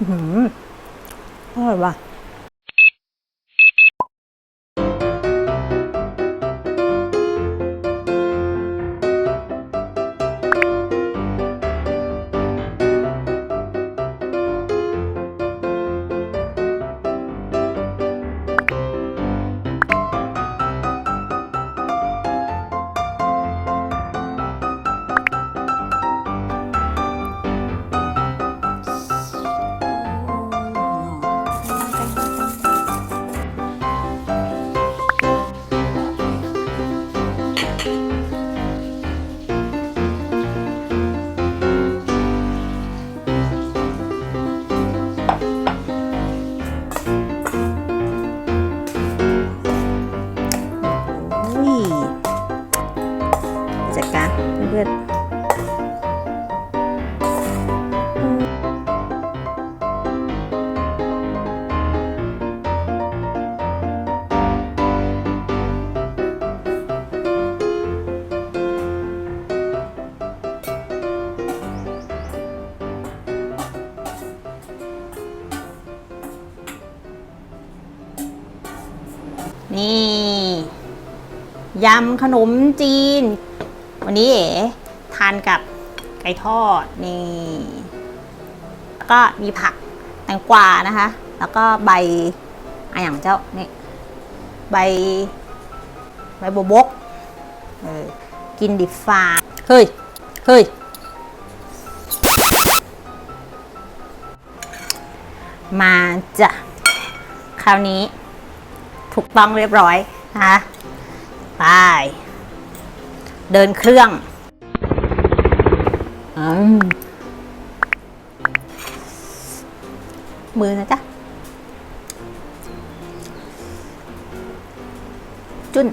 อร่อยว่ะ นี่ยำขนมจีน วันนี้เอ๋ทานกับไก่ทอดนี่แล้วก็มีผักแตงกวานะคะ แล้วก็ใบอะอย่างเจ้านี่ใบใบบวบกเออกินดิบฟ้าเฮ้ยเฮ้ยมาจ้ะคราวนี้ ถูกต้องเรียบร้อยนะคะไปเดินเครื่องอมือนะจ๊ะ จุน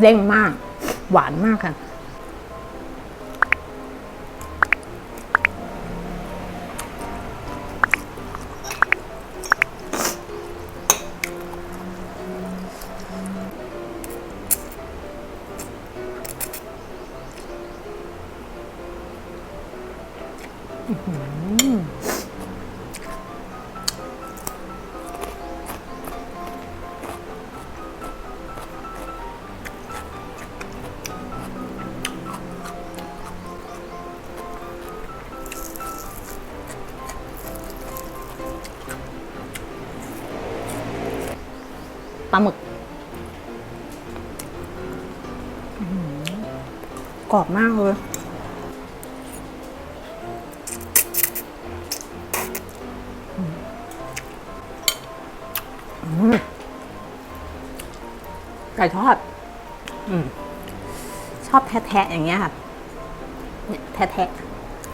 เด้งมาก หวานมากค่ะ กรอบมากเลย ไก่ทอด อืม ชอบแทะๆอย่างเงี้ยค่ะเนี่ยแทะ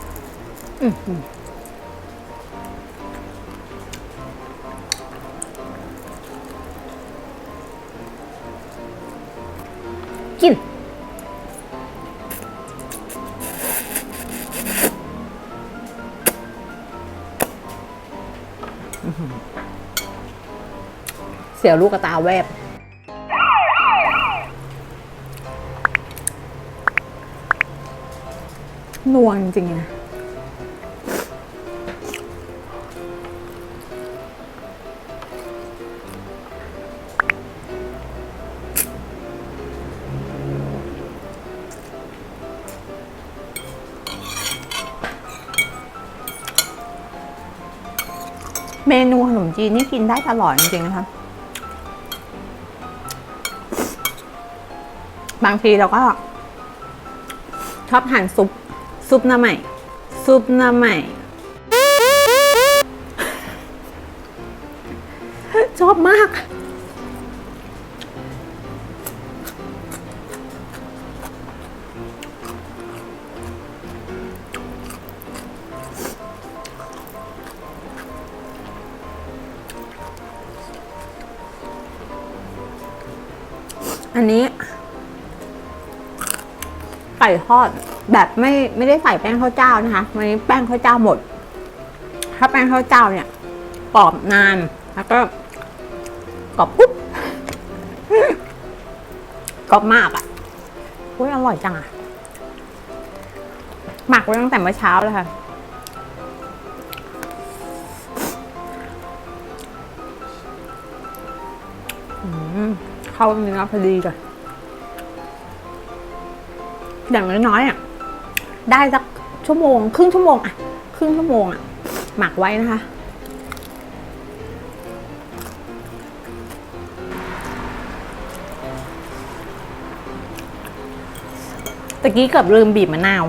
ๆอืมอืมกิน สียวลูกกระตาแวบ นวลจริงๆนะเมนูขนมจีนนี่กินได้ตลอดจริงๆนะคะ บางทีเราก็ชอบทานซุป ซุปหน้าใหม่ ซุปหน้าใหม่ ชอบมาก ไก่ทอดแบบไม่ไม่ได้ใส่แป้งข้าวเจ้านะคะวันนี้แป้งข้าวเจ้าหมด ถ้าแป้งข้าวเจ้าเนี่ยกรอบนานแล้วก็กรอบปุ๊บกรอบมากอะ่ะอุ้ยอร่อยจังอะ่ะหมักไว้ตั้งแต่เมื่อเช้าแล้วค่ะเข้าเนื้อพอดีเลย อย่างน้อยๆอะได้สักชั่วโมง ครึ่งชั่วโมงอะครึ่งชั่วโมงอะหมักไว้นะคะ ตะกี้เกือบลืมบีบมะนาว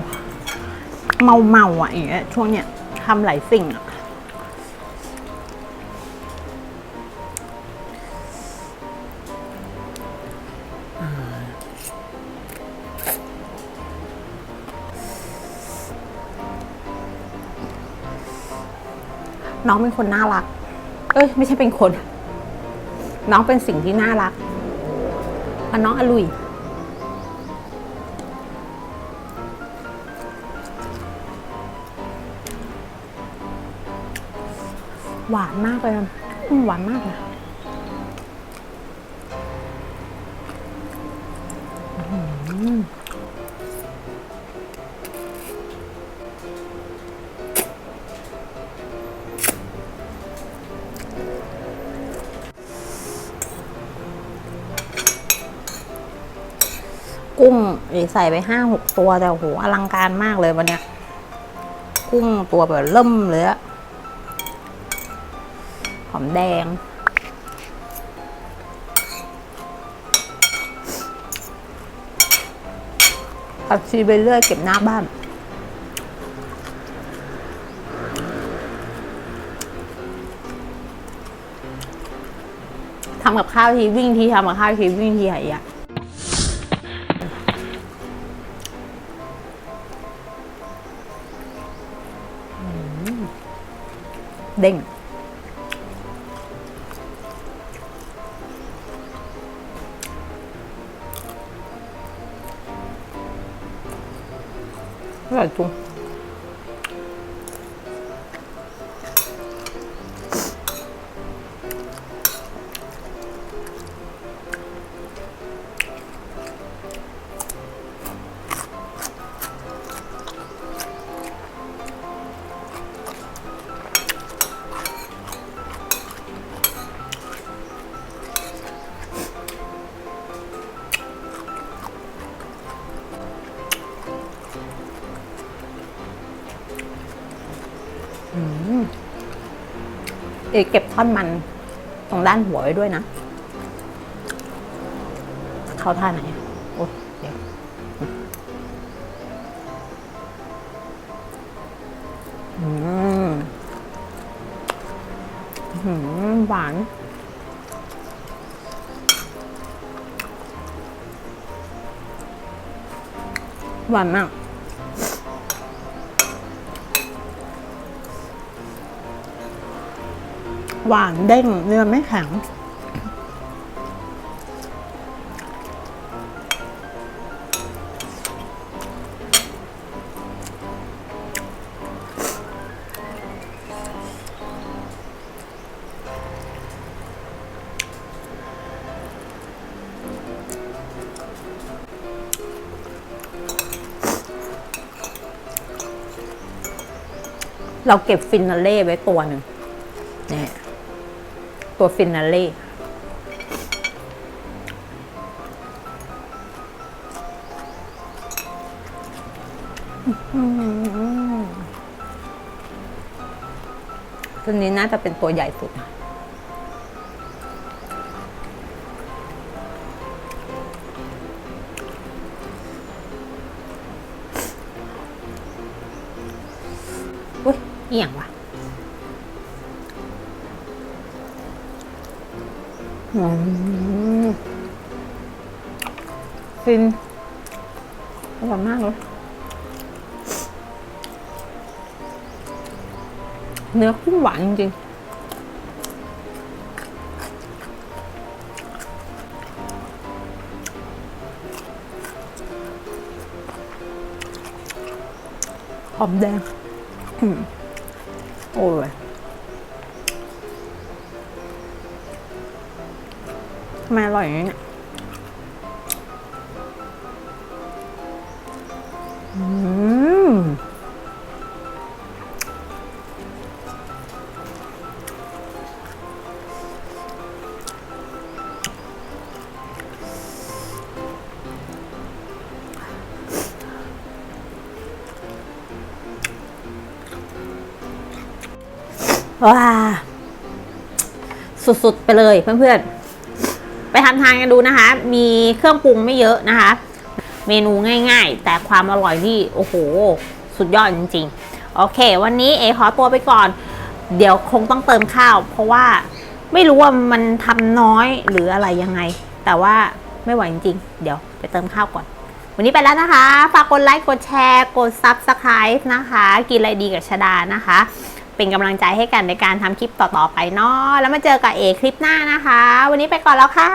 เมาเมาอะอย่างเงี้ยช่วงเนี้ยทำหลายสิ่งอะ น้องเป็นคนน่ารัก เอ้ย ไม่ใช่เป็นคน น้องเป็นสิ่งที่น่ารักอะน้องอลุยหวานมากเลยอะอืมหวานมากเลยอื้อ กุ้งเอ๋ใส่ไปห้าหกตัวแต่โหอลังการมากเลยวันเนี้ย กุ้งตัวแบบเริ่มเลยอะหอมแดง ผักชีไปเรื่อยเก็บหน้าบ้านทำกับข้าวทีวิ่งทีทำกับข้าวทีวิ่งทีไหนอะอื เด้งอร่อยจุง เอกเก็บท่อนมันตรงด้านหัวไว้ด้วยนะ เข้าท่าไหนะโอ้เดี๋ยวอืมอืมหวานหวานมาก หวานเด้งเนื้อไม่แข็งเราเก็บฟินาเล่ไว้ตัวหนึ่งเนี่ย ตัวฟินาเล่ตัวนี้น่าจะเป็นตัวใหญ่สุดอุ้ยเอียงว่ะ ฟินอร่อยมากเลยเนื้อกุ้งหวานจริงๆหอมแดง่อยว้าสุด ๆ ไปเลยเพื่อน ๆ ไปทำทานกันดูนะคะ มีเครื่องปรุงไม่เยอะนะคะ เมนูง่าย ๆ แต่ความอร่อยที่โอ้โห สุดยอดจริงๆ โอเค วันนี้เอขอตัวไปก่อน เดี๋ยวคงต้องเติมข้าว เพราะว่าไม่รู้ว่ามันทำน้อยหรืออะไรยังไง แต่ว่าไม่ไหวจริงๆ เดี๋ยวไปเติมข้าวก่อน วันนี้ไปแล้วนะคะ ฝากกดไลค์ กดแชร์ กด Subscribe นะคะ กินอะไรดีกับชดานะคะ เป็นกำลังใจให้กันในการทำคลิปต่อๆไปเนาะแล้วมาเจอกับเอคลิปหน้านะคะ วันนี้ไปก่อนแล้วค่ะ